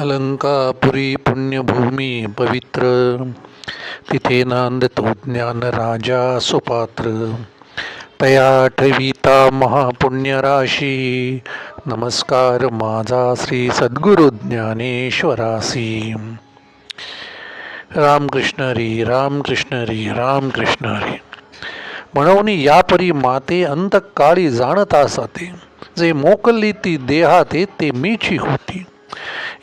अलंकापुरी पुण्यभूमी पवित्र। तिथे नांदतो ज्ञान राजा सुपात्र। तया ठविता महापुण्यराशी। नमस्कार माझा श्री सद्गुरु ज्ञानेश्वरासी। रामकृष्ण री रामकृष्ण री रामकृष्ण री। म्हणून या परी माते अंतकाळी जाणता साते जे मोकली ती देहाते ते मीची होती.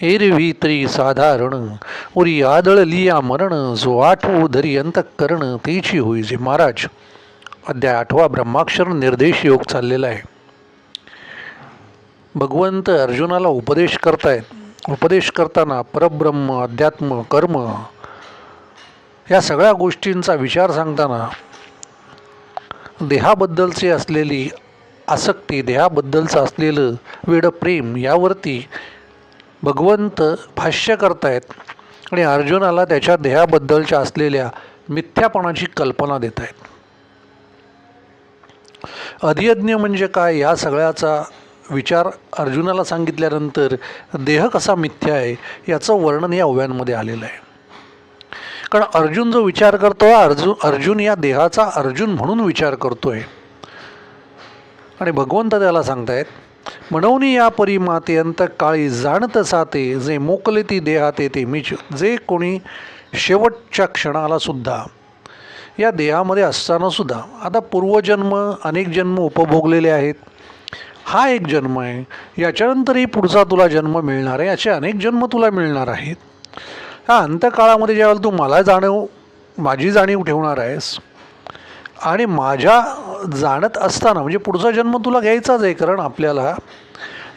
एरवी तरी साधारण उरी आदळलिया मरण जो आठवू धरी अंतःकरण तेची होईजे महाराज अध्याय आठवा ब्रह्माक्षर निर्देश योग चाललेला आहे भगवंत अर्जुनाला उपदेश करतायत उपदेश करताना परब्रह्म अध्यात्म कर्म या सगळ्या गोष्टींचा विचार सांगताना देहाबद्दलची असलेली आसक्ती देहाबद्दलचं असलेलं वेड प्रेम यावरती भगवंत भाष्य करतायत आणि अर्जुनाला त्याच्या देहाबद्दलच्या असलेल्या मिथ्यापणाची कल्पना देत आहेत अधियज्ञ म्हणजे काय या सगळ्याचा विचार अर्जुनाला सांगितल्यानंतर देह कसा मिथ्या आहे याचं वर्णन या ओव्यांमध्ये आलेलं आहे. कारण अर्जुन जो विचार करतो अर्जुन अर्जुन या देहाचा अर्जुन म्हणून विचार करतो आहे आणि भगवंत त्याला सांगतायत म्हणून या परी माते अंत काळी जाणत साते जे मोकले ती देहाते ते मीच जे कोणी शेवटच्या क्षणाला सुद्धा या देहामध्ये असताना सुद्धा. आता पूर्वजन्म अनेक जन्म उपभोगलेले आहेत. हा एक जन्म आहे. याच्यानंतरही पुढचा तुला जन्म मिळणार आहे. असे अनेक जन्म तुला मिळणार आहेत. ह्या अंतकाळामध्ये ज्यावेळेला तू मला जाणीव माझी जाणीव ठेवणार आहेस आणि माझ्या जाणत असताना म्हणजे पुढचा जन्म तुला घ्यायचाच आहे कारण आपल्याला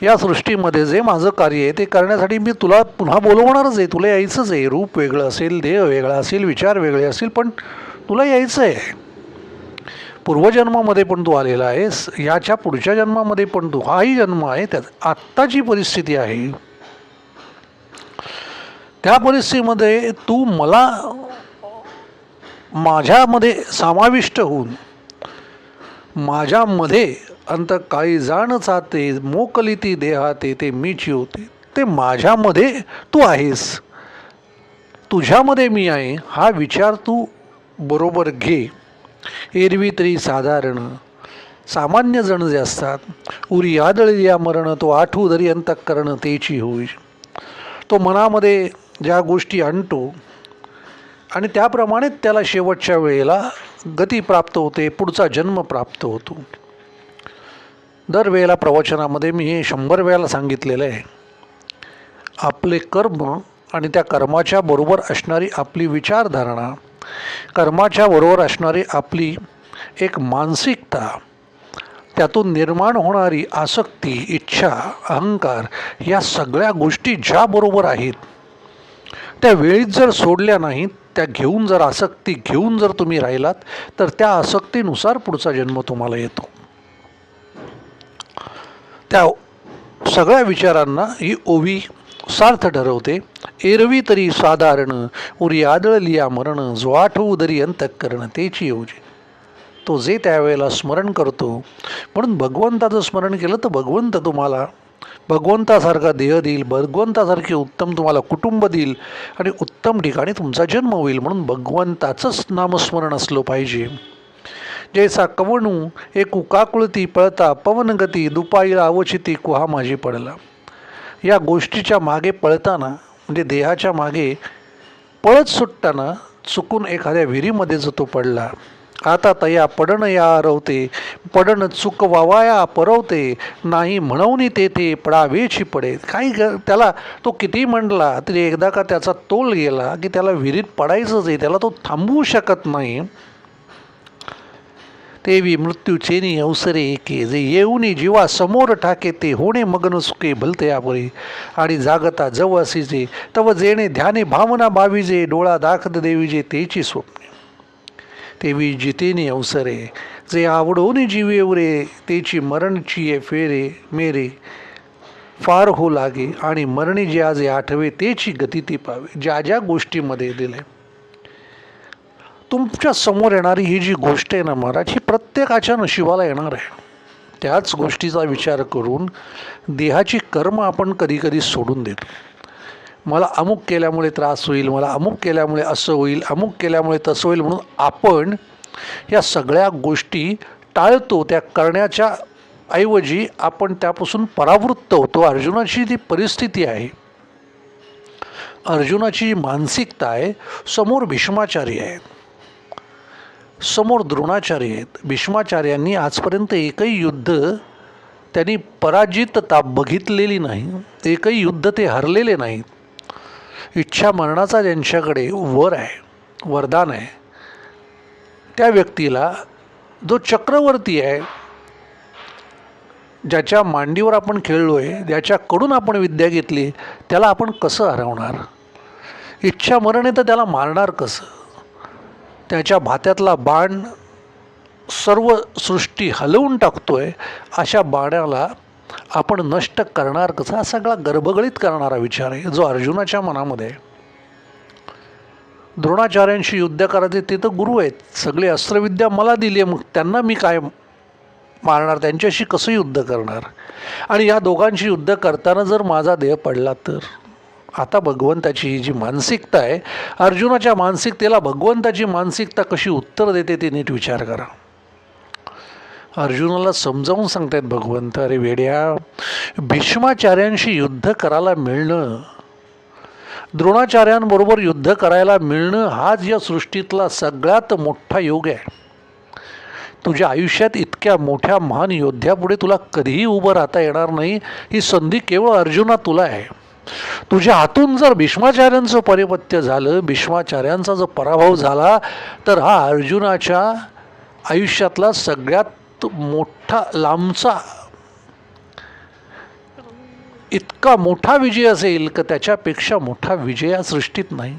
या सृष्टीमध्ये जे माझं कार्य आहे ते करण्यासाठी मी तुला पुन्हा बोलवणारच आहे. तुला यायचंच आहे. रूप वेगळं असेल देह वेगळा असेल विचार वेगळे असेल पण तुला यायचं आहे पूर्वजन्मामध्ये पण तू आलेला आहेस. याच्या पुढच्या जन्मामध्ये पण तू हाही जन्म आहे. त्यात आत्ताची परिस्थिती आहे. त्या परिस्थितीमध्ये तू मला माझ्यामध्ये समाविष्ट होऊन माझ्यामध्ये अंत काळी जाण चाते मोकली ती देहाते ते मीची होते ते माझ्यामध्ये तू आहेस. तुझ्यामध्ये मी आहे हा विचार तू बरोबर घे. एरवी तरी साधारण सामान्य जण जे असतात उरी आदळी या मरण तो आठवू दरी अंतःकरण तेची होई. तो मनामध्ये ज्या गोष्टी आणतो आणि त्याप्रमाणे त्याला शेवटच्या वेळेला गती प्राप्त होते पुढचा जन्म प्राप्त होतो. दरवेळेला प्रवचनामध्ये मी हे शंभर वेळेला सांगितलेलं आहे. आपले कर्म आणि त्या कर्माच्या बरोबर असणारी आपली विचारधारणा कर्माच्या बरोबर असणारी आपली एक मानसिकता त्यातून निर्माण होणारी आसक्ती इच्छा अहंकार या सगळ्या गोष्टी ज्याबरोबर आहेत त्या वेळीच जर सोडल्या नाहीत त्या घेऊन जर आसक्ती घेऊन जर तुम्ही राहिलात तर त्या आसक्तीनुसार पुढचा जन्म तुम्हाला येतो. त्या सगळ्या विचारांना ही ओवी सार्थ ठरवते. एरवी तरी साधारण उरी आदळलिया मरण जो आठवू दरी अंतःकरण तेची योजी. तो जे त्यावेळेला स्मरण करतो म्हणून भगवंताचं स्मरण केलं तर भगवंत तुम्हाला भगवंतासारखा देह देईल भगवंतासारखे उत्तम तुम्हाला कुटुंब देईल आणि उत्तम ठिकाणी तुमचा जन्म होईल म्हणून भगवंताचंच नामस्मरण असलं पाहिजे. जैसा कवणू एक उकाकुळती पळता पवनगती दुपाईला अवचिती कुहा माझी पडला. या गोष्टीच्या मागे पळताना म्हणजे देहाच्या मागे पळत सुटताना चुकून एखाद्या विहिरीमध्ये जो तो पडला. आता तया पडण या आरवते पडण चुक वावाया परवते नाही म्हणून तेथे पडावेची पडे. काही ग त्याला तो किती म्हणला तरी एकदा का त्याचा तोल गेला की त्याला विहिरीत पडायचंच आहे त्याला तो थांबवू शकत नाही. तेवी मृत्यू चेनी अवसरे एके जे येऊनी जीवा समोर ठाके ते होणे मगन सुके भलते यापुरे आणि जागता जव असीजे तव जेणे ध्याने भावना बावीजे डोळा दाखत देवीजे तेची स्वप्ने. तेवी जितेने अवसरे. जे आवडून जीवे उरे तेची मरणचीये फेरे मेरे. फार हो लागे आणि मरणी जे आज आठवे तेची गती ती पावे. ज्या ज्या गोष्टीमध्ये दिले. तुमच्यासमोर येणारी ही जी गोष्ट आहे ना महाराज ही प्रत्येकाच्या नशिबाला येणार आहे. त्याच गोष्टीचा विचार करून देहाची कर्म आपण कधीकधी सोडून देतो. मला अमुक केल्यामुळे त्रास होईल मला अमुक केल्यामुळे असं होईल अमुक केल्यामुळे तसं होईल म्हणून आपण या सगळ्या गोष्टी टाळतो. त्या करण्याच्या ऐवजी आपण त्यापासून परावृत्त होतो. अर्जुनाची ती परिस्थिती आहे अर्जुनाची जी मानसिकता आहे समोर भीष्माचार्य आहेत समोर द्रोणाचार्य आहेत. भीष्माचार्यांनी आजपर्यंत एकही युद्ध त्यांनी पराजितता बघितलेली नाही एकही युद्ध ते हरलेले नाहीत. इच्छा मरणाचा ज्यांच्याकडे वर आहे वरदान आहे त्या व्यक्तीला जो चक्रवर्ती आहे ज्याच्या मांडीवर आपण खेळलो आहे ज्याच्याकडून आपण विद्या घेतली त्याला आपण कसं हरवणार? इच्छा मरण आहे तर त्याला मारणार कसं? त्याच्या भात्यातला बाण सर्व सृष्टी हलवून टाकतो आहे अशा बाण्याला आपण नष्ट करणार कसा? हा सगळा गर्भगळीत करणारा विचार आहे. जो अर्जुनाच्या मनामध्ये द्रोणाचार्यांशी युद्ध करायचे ते तर गुरु आहेत. सगळे अस्त्रविद्या मला दिली आहे मग त्यांना मी काय मारणार? त्यांच्याशी कसं युद्ध करणार? आणि या दोघांशी युद्ध करताना जर माझा देह पडला तर? आता भगवंताची ही जी मानसिकता आहे अर्जुनाच्या मानसिकतेला भगवंताची मानसिकता कशी उत्तर देते ते नीट विचार करा. अर्जुनाला समजावून सांगतायत भगवंत अरे वेड्या भीष्माचार्यांशी युद्ध करायला मिळणं द्रोणाचार्यांबरोबर युद्ध करायला मिळणं हाच या सृष्टीतला सगळ्यात मोठा योग आहे. तुझ्या आयुष्यात इतक्या मोठ्या महान योद्ध्यापुढे तुला कधीही उभं राहता येणार नाही ही संधी केवळ अर्जुना तुला आहे. तुझ्या हातून जर भीष्माचार्यांचं परिपत्य झालं भीष्माचार्यांचा जर पराभव झाला तर हा अर्जुनाच्या आयुष्यातला सगळ्यात मोठा लांबचा इतका मोठा विजय असेल का त्याच्यापेक्षा मोठा विजय या सृष्टीत नाही.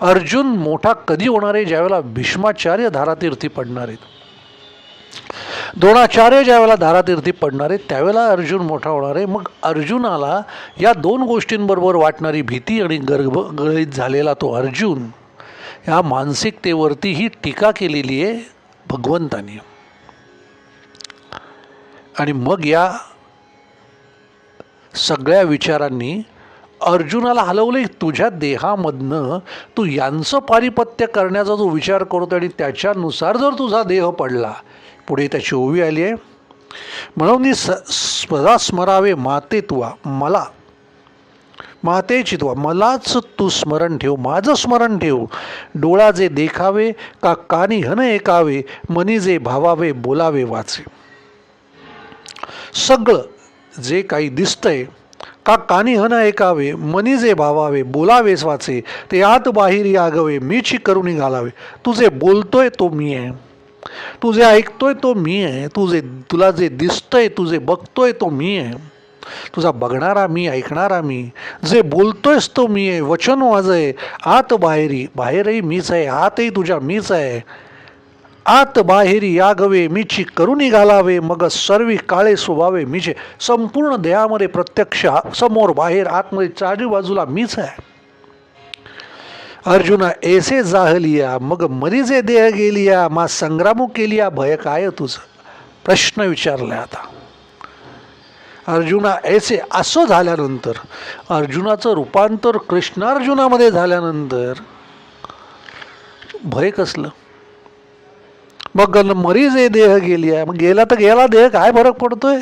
अर्जुन मोठा कधी होणार आहे ज्यावेळेला भीष्माचार्य धारातीर्थी पडणार आहेत. द्रोणाचार्य ज्यावेळेला धारातीर्थी पडणार आहेत त्यावेळेला अर्जुन मोठा होणार आहे. मग अर्जुनाला या दोन गोष्टींबरोबर वाटणारी भीती आणि गर्भ गळीत झालेला तो अर्जुन या मानसिकतेवरती ही टीका केलेली आहे. भगवंतानी. आणि मग या सगळ्या विचारांनी अर्जुनाला हलवले तुझ्या देहामधनं तू यांचं पारिपत्य करण्याचा जो विचार करतो आणि त्याच्यानुसार जर तुझा देह पडला पुढे त्याची ओवी आली आहे म्हणून मी स स्मरावे माते तुवा मला माते चितवा मलाच तू स्मरण ठेव माझं स्मरण ठेव. डोळा जे देखावे का कानी हन ऐकावे मनी जे भावावे बोलावे वाचे. सगळं जे काही दिसतंय का कानी हन ऐकावे मनी जे भावावे बोलावेस वाचे ते आत बाहेर यागवे मीची करुणी घालावे. तू जे बोलतोय तो मी आहे. तू जे ऐकतोय तो मी आहे. तू जे तुला जे दिसतंय तू जे बघतोय तो मी आहे. तुझा बघणारा मी ऐकणारा मी जे बोलतोयस तो मी आहे वचन माझं आहे आत बाहेरी बाहेरही मीच आहे आतही तुझ्या मीच आहे. आत बाहेरी यागवे मीची करुणी घालावे मग सर्वी काळे स्वभावे मीचे. संपूर्ण देहामध्ये प्रत्यक्ष समोर बाहेर आतमध्ये चारी बाजूला मीच आहे. अर्जुना ऐसे जाहलिया मग मरीजे देह गेलिया मा संग्रामू केलिया भय काय तुझं? प्रश्न विचारला आता. अर्जुना ऐसे असं झाल्यानंतर अर्जुनाचं रूपांतर कृष्णार्जुनामध्ये झाल्यानंतर भय कसलं? मग मरीज आहे देह गेली आहे मग गेला तर गेला देह काय फरक पडतोय?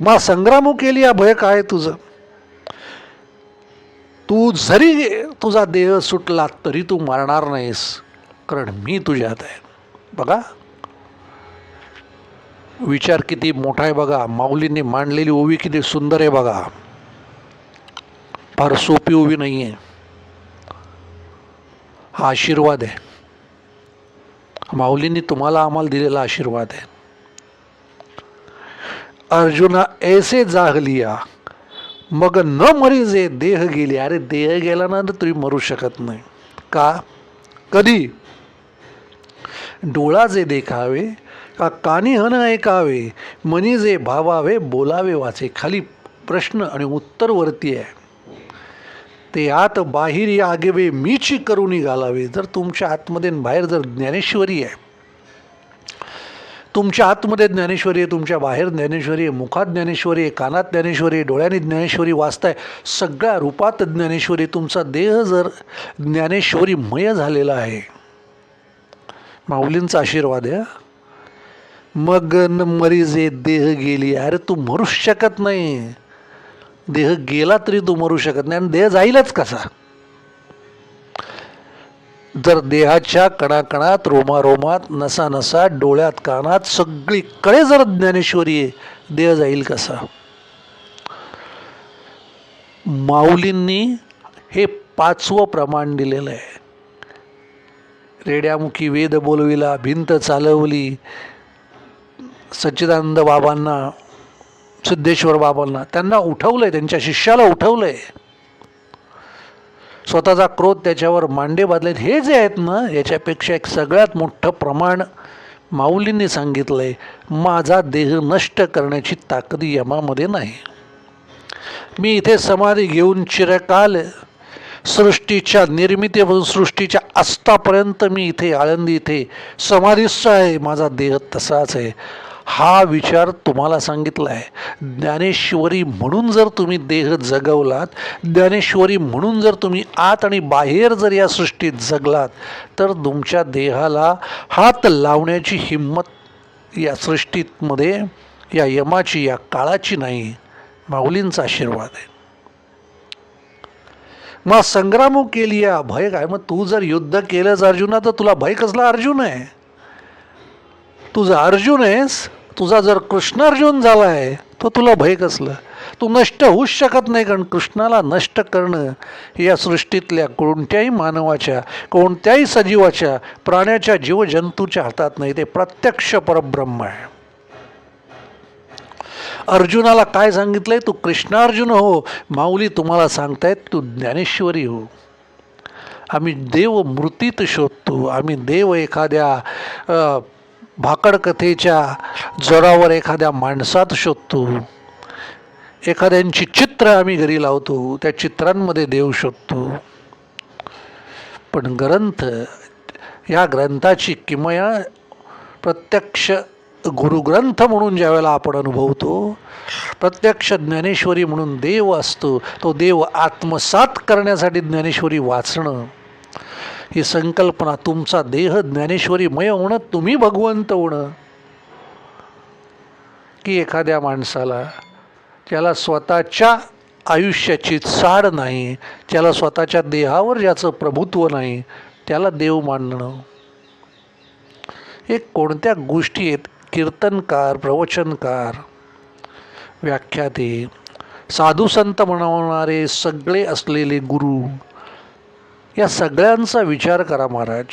मग संग्रामू केली आहे भय काय तुझं? तू जरी तुझा देह सुटला तरी तू मरणार नाहीस कारण मी तुझ्यात आहे. बघा. विचार किती मोठा आहे बघा. माऊलींनी मांडलेली ओवी किती सुंदर आहे बघा. फार सोपी ओवी नाही आहे हा आशीर्वाद आहे. माऊलींनी तुम्हाला आम्हाला दिलेला आशीर्वाद आहे. अर्जुना ऐसे जाग लिया. मग न मरी जे देह गेली. अरे देह गेला नंतर तुम्ही मरू शकत नाही. का? कधी? डोळा जे देखावे का कानी हन ऐकावे? मनी जे भावावे बोलावे वाचे. खाली प्रश्न आणि उत्तर वरती आहे. ते आत बाहेर आगेवे मीची करुणी घालावे. जर तुमच्या आतमध्ये आणि बाहेर जर ज्ञानेश्वरी आहे. तुमच्या आतमध्ये ज्ञानेश्वरी आहे तुमच्या बाहेर ज्ञानेश्वरी आहे मुखात ज्ञानेश्वरी आहे कानात ज्ञानेश्वरी आहे डोळ्याने ज्ञानेश्वरी वाचताय सगळ्या रूपात ज्ञानेश्वरी तुमचा देह जर ज्ञानेश्वरीमय झालेला आहे. माऊलींचा आशीर्वाद आहे मगन मरीजे देह गेली. अरे तू मरूच शकत नाही. देह गेला तरी तू मरू शकत नाही. आणि देह जाईलच कसा? जर देहाच्या कणाकणात रोमारोमात नसा नसा डोळ्यात कानात सगळीकडे जर ज्ञानेश्वरी देह जाईल कसा? माऊलींनी हे पाचवं प्रमाण दिलेलं आहे. रेड्यामुखी वेद बोलविला भिंत चालवली सच्चिदानंद बाबांना सिद्धेश्वर बाबांना त्यांना उठवलं आहे त्यांच्या शिष्याला उठवलं आहे स्वतःचा क्रोध त्याच्यावर मांडे बांधलेत. हे जे आहेत ना याच्यापेक्षा एक सगळ्यात मोठं प्रमाण माऊलींनी सांगितलं आहे माझा देह नष्ट करण्याची ताकद यमामध्ये नाही. मी इथे समाधी घेऊन चिरकाल सृष्टीच्या निर्मितीपासून सृष्टीच्या अस्तापर्यंत मी इथे आळंदी इथे समाधीस्थ आहे माझा देह तसाच आहे. हा विचार तुम्हाला सांगितला आहे ज्ञानेश्वरी म्हणून जर तुम्ही देह जगवलात ज्ञानेश्वरी म्हणून जर तुम्ही आत आणि बाहेर जर या सृष्टीत जगलात तर तुमच्या देहाला हात लावण्याची हिंमत या सृष्टीतमध्ये या यमाची या काळाची नाही. माऊलींचा आशीर्वाद आहे. मग संग्रामो केली या भय काय? मग तू जर युद्ध केलंच अर्जुना तर तुला भय कसला अर्जुन आहे? तुझा अर्जुन आहेस तुझा जर कृष्ण अर्जुन झाला आहे तर तुला भय कसलं? तू नष्ट होऊच शकत नाही कारण कृष्णाला नष्ट करणं या सृष्टीतल्या कोणत्याही मानवाच्या कोणत्याही सजीवाच्या प्राण्याच्या जीवजंतूच्या हातात नाही ते प्रत्यक्ष परब्रह्म आहे. अर्जुनाला काय सांगितलंय? तू कृष्णार्जुन हो. माऊली तुम्हाला सांगतायत तू ज्ञानेश्वरी हो. आम्ही देव मूर्तीत शोधतो आम्ही देव एखाद्या भाकड कथेच्या जोरावर एखाद्या माणसात शोधतो. एखाद्यांची चित्र आम्ही घरी लावतो त्या चित्रांमध्ये देव शोधतो. पण ग्रंथ या ग्रंथाची किमया प्रत्यक्ष गुरुग्रंथ म्हणून ज्यावेळेला आपण अनुभवतो प्रत्यक्ष ज्ञानेश्वरी म्हणून देव असतो. तो देव आत्मसात करण्यासाठी ज्ञानेश्वरी वाचणं ही संकल्पना तुमचा देह ज्ञानेश्वरीमय होणं तुम्ही भगवंत होणं. की एखाद्या माणसाला ज्याला स्वतःच्या आयुष्याची चाड नाही ज्याला स्वतःच्या देहावर ज्याचं प्रभुत्व नाही त्याला देव मानणं. हे कोणत्या गोष्टी आहेत? कीर्तनकार प्रवचनकार व्याख्याते साधू संत म्हणवणारे सगळे असलेले गुरु या सगळ्यांचा विचार करा महाराज.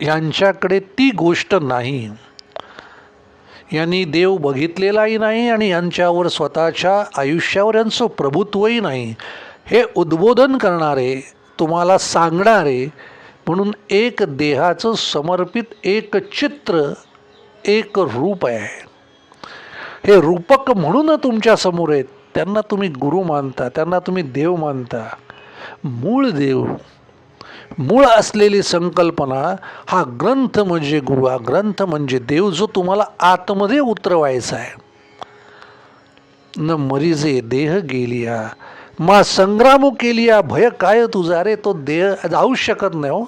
यांच्याकडे ती गोष्ट नाही. यांनी देव बघितलेलाही नाही आणि यांच्यावर स्वतःच्या आयुष्यावर यांचं प्रभुत्वही नाही. हे उद्बोधन करणारे तुम्हाला सांगणारे म्हणून एक देहाचं समर्पित एक चित्र एक रूप आहे. हे रूपक म्हणून तुमच्यासमोर आहेत. त्यांना तुम्ही गुरु मानता त्यांना तुम्ही देव मानता. मूळ देव मूळ असलेली संकल्पना हा ग्रंथ म्हणजे गुरु हा ग्रंथ म्हणजे देव जो तुम्हाला आतमध्ये उतरवायचा आहे. न मरीजे देह गेलिया मा संग्रामो केलिया भय काय तुझा रे तो देह जाऊ शकत नाही हो.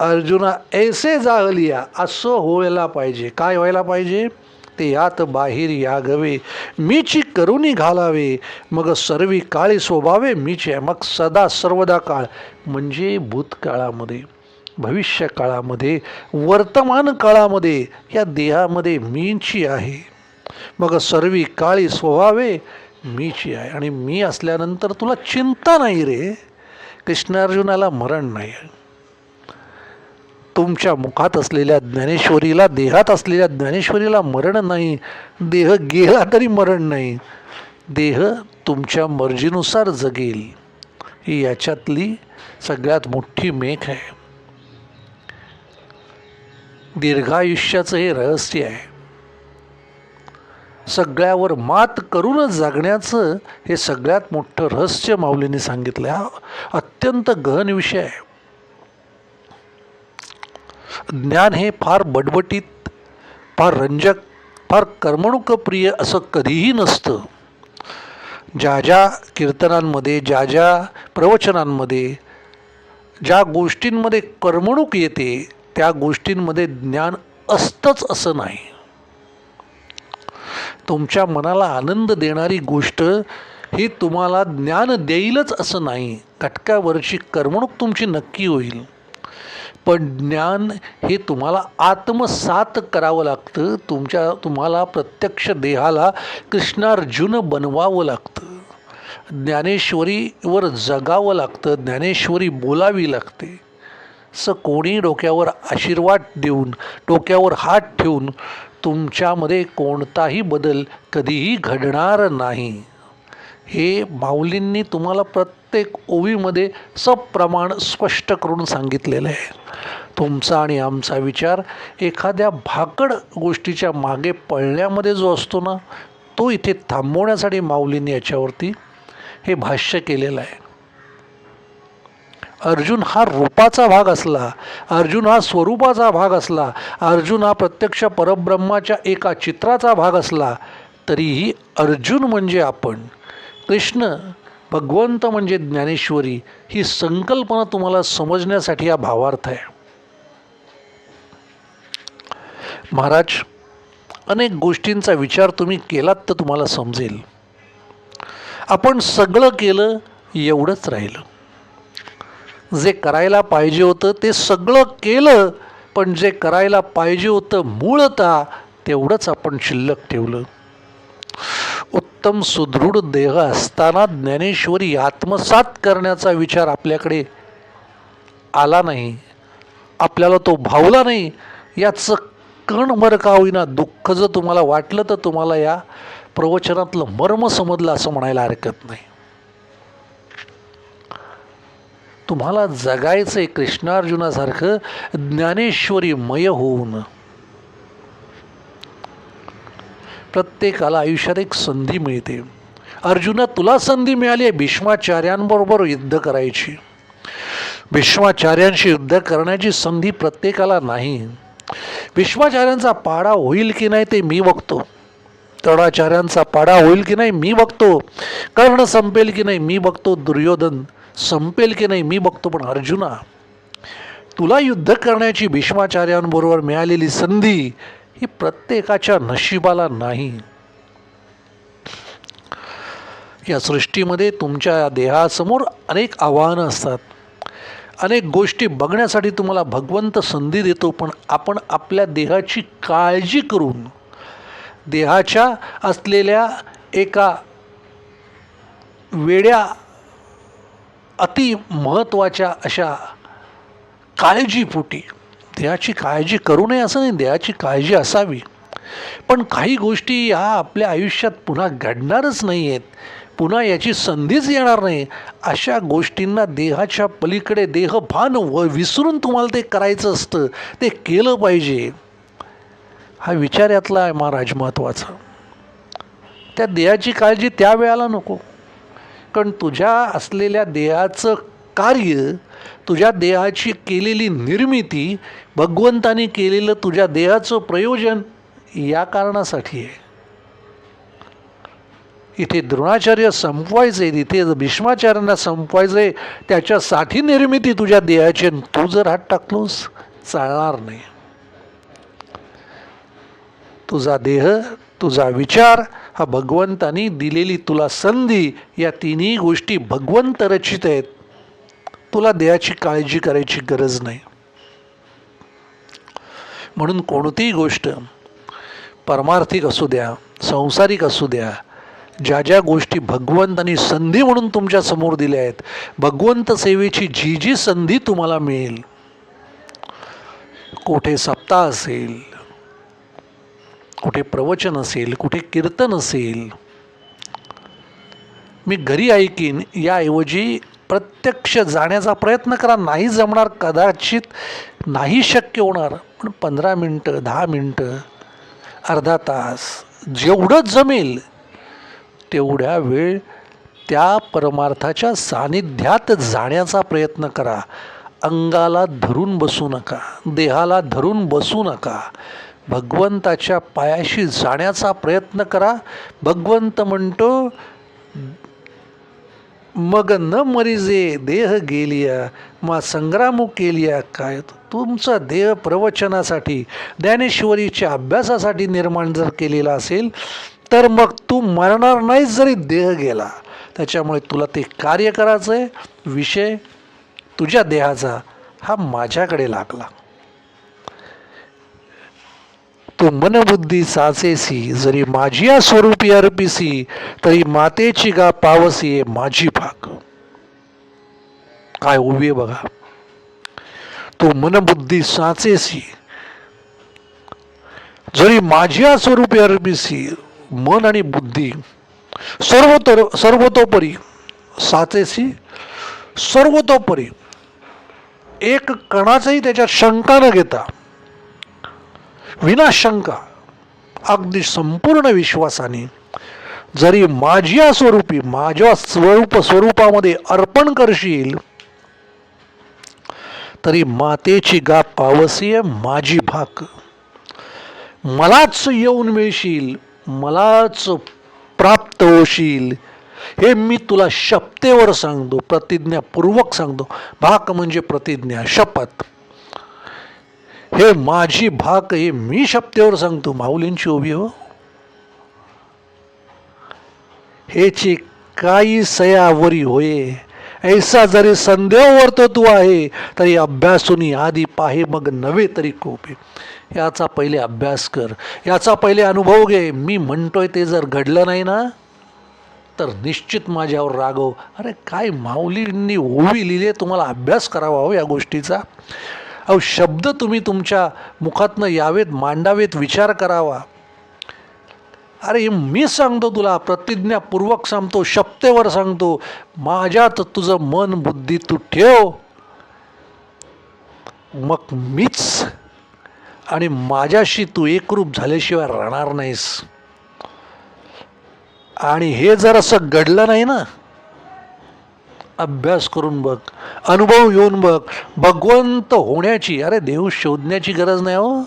अर्जुना ऐसे जागलिया असं व्हायला पाहिजे. काय व्हायला पाहिजे? ते यात बाहेर यागवे. मीची करुणी घालावे. मग सर्वी काळी स्वभावे मीची आहे मग सदा सर्वदा काळ. म्हणजे भूतकाळामध्ये भविष्य काळामध्ये वर्तमान काळामध्ये या देहामध्ये मीची आहे. मग सर्वी काळी स्वभावे मीची आहे. आणि मी असल्यानंतर तुला चिंता नाही रे. कृष्णार्जुनाला मरण नाही. तुमच्या मुखात असलेल्या ज्ञानेश्वरीला देहात असलेल्या ज्ञानेश्वरीला मरण नाही. देह गेला तरी मरण नाही. देह तुमच्या मर्जीनुसार जगेल. ही याच्यातली सगळ्यात मोठी मेख आहे. दीर्घायुष्याचं हे रहस्य आहे. सगळ्यावर मात करूनच जगण्याचं हे सगळ्यात मोठं रहस्य माऊलीने सांगितलं. हा अत्यंत गहन विषय आहे. ज्ञान हे फार बटबटीत फार रंजक फार करमणूकप्रिय असं कधीही नसतं. ज्या ज्या कीर्तनांमध्ये ज्या ज्या प्रवचनांमध्ये ज्या गोष्टींमध्ये करमणूक येते त्या गोष्टींमध्ये ज्ञान असतंच असं नाही. तुमच्या मनाला आनंद देणारी गोष्ट ही तुम्हाला ज्ञान देईलच असं नाही. कटक्यावरची करमणूक तुमची नक्की होईल. पण ज्ञान हे तुम्हाला आत्मसात करावं लागतं. तुमच्या तुम्हाला प्रत्यक्ष देहाला कृष्णार्जुन बनवावं लागतं. ज्ञानेश्वरीवर जगावं लागतं ज्ञानेश्वरी बोलावी लागते. असं कोणी डोक्यावर आशीर्वाद देऊन डोक्यावर हात ठेवून तुमच्यामध्ये कोणताही बदल कधीही घडणार नाही. हे माऊलींनी तुम्हाला प्रत्येक ओवीमध्ये सप्रमाण स्पष्ट करून सांगितलेलं आहे. तुमचा आणि आमचा विचार एखाद्या भाकड गोष्टीच्या मागे पळण्यामध्ये जो असतो ना तो इथे थांबवण्यासाठी माऊलींनी याच्यावरती हे भाष्य केलेलं आहे. अर्जुन हा रूपाचा भाग असला अर्जुन हा स्वरूपाचा भाग असला अर्जुन हा प्रत्यक्ष परब्रह्माच्या एका चित्राचा भाग असला तरीही अर्जुन म्हणजे आपण. कृष्ण भगवंत म्हणजे ज्ञानेश्वरी ही संकल्पना तुम्हाला समजण्यासाठी हा भावार्थ आहे. महाराज अनेक गोष्टींचा विचार तुम्ही केलात तर तुम्हाला समजेल. आपण सगळं केलं एवढंच राहिलं. जे करायला पाहिजे होतं ते सगळं केलं पण जे करायला पाहिजे होतं मूळतः तेवढंच आपण शिल्लक ठेवलं. उत्तम सुदृढ देह असताना ज्ञानेश्वरी आत्मसात करण्याचा विचार आपल्याकडे आला नाही. आपल्याला तो भावला नाही. याचं कणभर का होईना दुःख जर तुम्हाला वाटलं तर तुम्हाला या प्रवचनातलं मर्म समजलं असं म्हणायला हरकत नाही. तुम्हाला जगायचं आहे कृष्णार्जुनासारखं ज्ञानेश्वरीमय होऊन. प्रत्येकाला आयुष्यात एक संधी मिळते. अर्जुना तुला संधी मिळाली आहे भीष्माचार्यांबरोबर युद्ध करायची. भीष्माचार्यांशी युद्ध करण्याची संधी प्रत्येकाला नाही. भीष्माचार्यांचा पाडा होईल की नाही ते मी बघतो. तडाचार्यांचा पाडा होईल की नाही मी बघतो. कर्ण संपेल की नाही मी बघतो. दुर्योधन संपेल की नाही मी बघतो. पण अर्जुना तुला युद्ध करण्याची भीष्माचार्यांबरोबर मिळालेली संधी ही प्रत्येकाच्या नशिबाला नाही. या सृष्टीमध्ये तुमच्या देहासमोर अनेक आव्हानं असतात. अनेक गोष्टी बघण्यासाठी तुम्हाला भगवंत संधी देतो पण आपण आपल्या देहाची काळजी करून देहाच्या असलेल्या एका वेड्या अति महत्त्वाच्या अशा काळजीपोटी देहाची काळजी करू नये असं नाही देहाची काळजी असावी. पण काही गोष्टी ह्या आपल्या आयुष्यात पुन्हा घडणारच नाही आहेत पुन्हा याची संधीच येणार नाही. अशा गोष्टींना देहाच्या पलीकडे देहभान व विसरून तुम्हाला ते करायचं असतं ते केलं पाहिजे. हा विचार यातला आहे महाराज महत्त्वाचा त्या देहाची काळजी त्या वेळेला नको. कारण तुझ्या असलेल्या देहाचं कार्य तुझ्या देहाची केलेली निर्मिती भगवंताने केलेलं तुझ्या देहाचं प्रयोजन या कारणासाठी आहे. इथे द्रोणाचार्य संपवायचे इथे भीष्माचार्यांना संपवायचं आहे त्याच्यासाठी निर्मिती तुझ्या देहाची तू जर हात टाकलोस चालणार नाही. तुझा देह तुझा विचार हा भगवंतानी दिलेली तुला संधी या तिन्ही गोष्टी भगवंत रचित आहेत. तुला देहाची काळजी करायची गरज नाही. म्हणून कोणतीही गोष्ट परमार्थिक असू द्या संसारिक असू द्या ज्या ज्या गोष्टी भगवंतानी संधी म्हणून तुमच्यासमोर दिल्या आहेत भगवंत सेवेची जी जी संधी तुम्हाला मिळेल. कुठे सप्ताह असेल कुठे प्रवचन असेल कुठे कीर्तन असेल. मी घरी ऐकीन याऐवजी प्रत्यक्ष जाण्याचा प्रयत्न करा. नाही जमणार कदाचित नाही शक्य होणार. पण पंधरा मिनटं दहा मिनटं अर्धा तास जेवढं जमेल तेवढ्या वेळ त्या परमार्थाच्या सानिध्यात जाण्याचा प्रयत्न करा. अंगाला धरून बसू नका देहाला धरून बसू नका. भगवंताच्या पायाशी जाण्याचा प्रयत्न करा. भगवंत म्हणतो मग न मरिजे देह गेलिया मा संग्रामू केलिया काय? तुमचा देह प्रवचनासाठी ज्ञानेश्वरीच्या अभ्यासासाठी निर्माण जर केलेला असेल तर मग तू मरणार नाही जरी देह गेला. त्याच्यामुळे तुला ते कार्य करायचं आहे विषय तुझ्या देहाचा हा माझ्याकडे लागला. तू मनबुद्धी साचेसी जरी माझिया स्वरूपी अर्पिसी तरी मातेची गा पावसी आहे माझी भाग. काय उभी आहे बघा. तू मनबुद्धी साचेसी जरी माझ्या स्वरूपी अर्पिसी मन आणि बुद्धी सर्वतर सर्वतोपरी साचेसी सर्वतोपरी एक कणाचाही त्याच्यात शंका न घेता विनाशंका अगदी संपूर्ण विश्वासाने जरी माझ्या स्वरूपी माझ्या स्वरूप स्वरूपामध्ये अर्पण करशील तरी मातेची गा पावसीय माझी भाक. मलाच येऊन मिळशील मलाच प्राप्त होशील हे मी तुला शपथेवर सांगतो प्रतिज्ञापूर्वक सांगतो. भाक म्हणजे प्रतिज्ञा शपथ. हे माझी भाक हे मी शपतेवर सांगतो माऊलींची उभी हो. हेची काही सयावरी होये. ऐसा जरी संदेहवर तू आहे तरी अभ्यासूनी आधी पाहे मग नव्हे तरी कोपे. याचा पहिले अभ्यास कर. याचा पहिले अनुभव घे. मी म्हणतोय ते जर घडलं नाही ना तर निश्चित माझ्यावर रागव. अरे काय माऊलींनी ओवी लिहिले तुम्हाला अभ्यास करावा हो या गोष्टीचा. अहो शब्द तुम्ही तुमच्या मुखातनं यावेत मांडावेत विचार करावा. अरे मी सांगतो तुला प्रतिज्ञापूर्वक सांगतो शपथेवर सांगतो. माझ्यात तुझं मन बुद्धी तू ठेव. मग मीच आणि माझ्याशी तू एकरूप झाल्याशिवाय राहणार नाहीस. आणि हे जर असं घडलं नाही ना अभ्यास करून बघ अनुभव येऊन बघ. भगवंत होण्याची अरे देव शोधण्याची गरज नाही हो.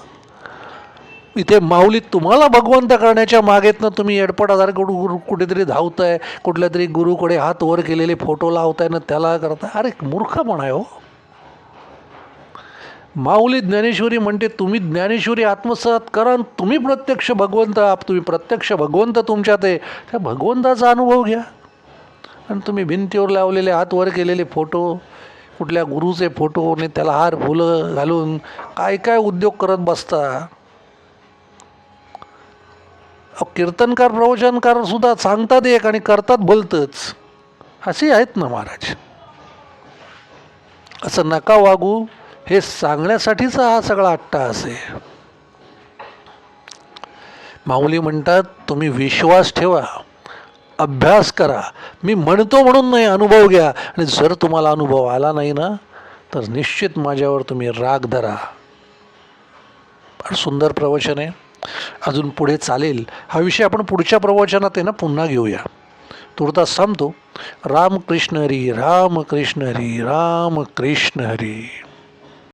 इथे माऊलीत तुम्हाला भगवंत करण्याच्या मागेतनं तुम्ही एडपट आधार गुरु कुठेतरी धावताय कुठल्या तरी गुरुकडे हात वर केलेले फोटो लावताय ना त्याला करताय अरे मूर्ख आहे हो. माऊली ज्ञानेश्वरी म्हणते तुम्ही ज्ञानेश्वरी आत्मसात करा तुम्ही प्रत्यक्ष भगवंत आप तुम्ही प्रत्यक्ष भगवंत तुमच्यात आहे. त्या भगवंताचा अनुभव घ्या. आणि तुम्ही भिंतीवर लावलेले हात वर केलेले फोटो कुठल्या गुरुचे फोटो आणि त्याला हार फुलं घालून काय काय उद्योग करत बसता? कीर्तनकार प्रवचनकार सुद्धा सांगतात एक आणि करतात बोलतच. असे आहेत ना महाराज. असं नका वागू हे सांगण्यासाठीच हा सगळा आट्टा असे. माऊली म्हणतात तुम्ही विश्वास ठेवा. अभ्यास करा. मी म्हणतो म्हणून नाही अनुभव घ्या. आणि जर तुम्हाला अनुभव आला नाही ना तर निश्चित माझ्यावर तुम्ही राग धरा. फार सुंदर प्रवचन आहे. अजून पुढे चालेल. हा विषय आपण पुढच्या प्रवचनात आहे ना पुन्हा घेऊया. तुर्तास थांबतो. रामकृष्ण हरी रामकृष्ण हरी राम कृष्ण हरी.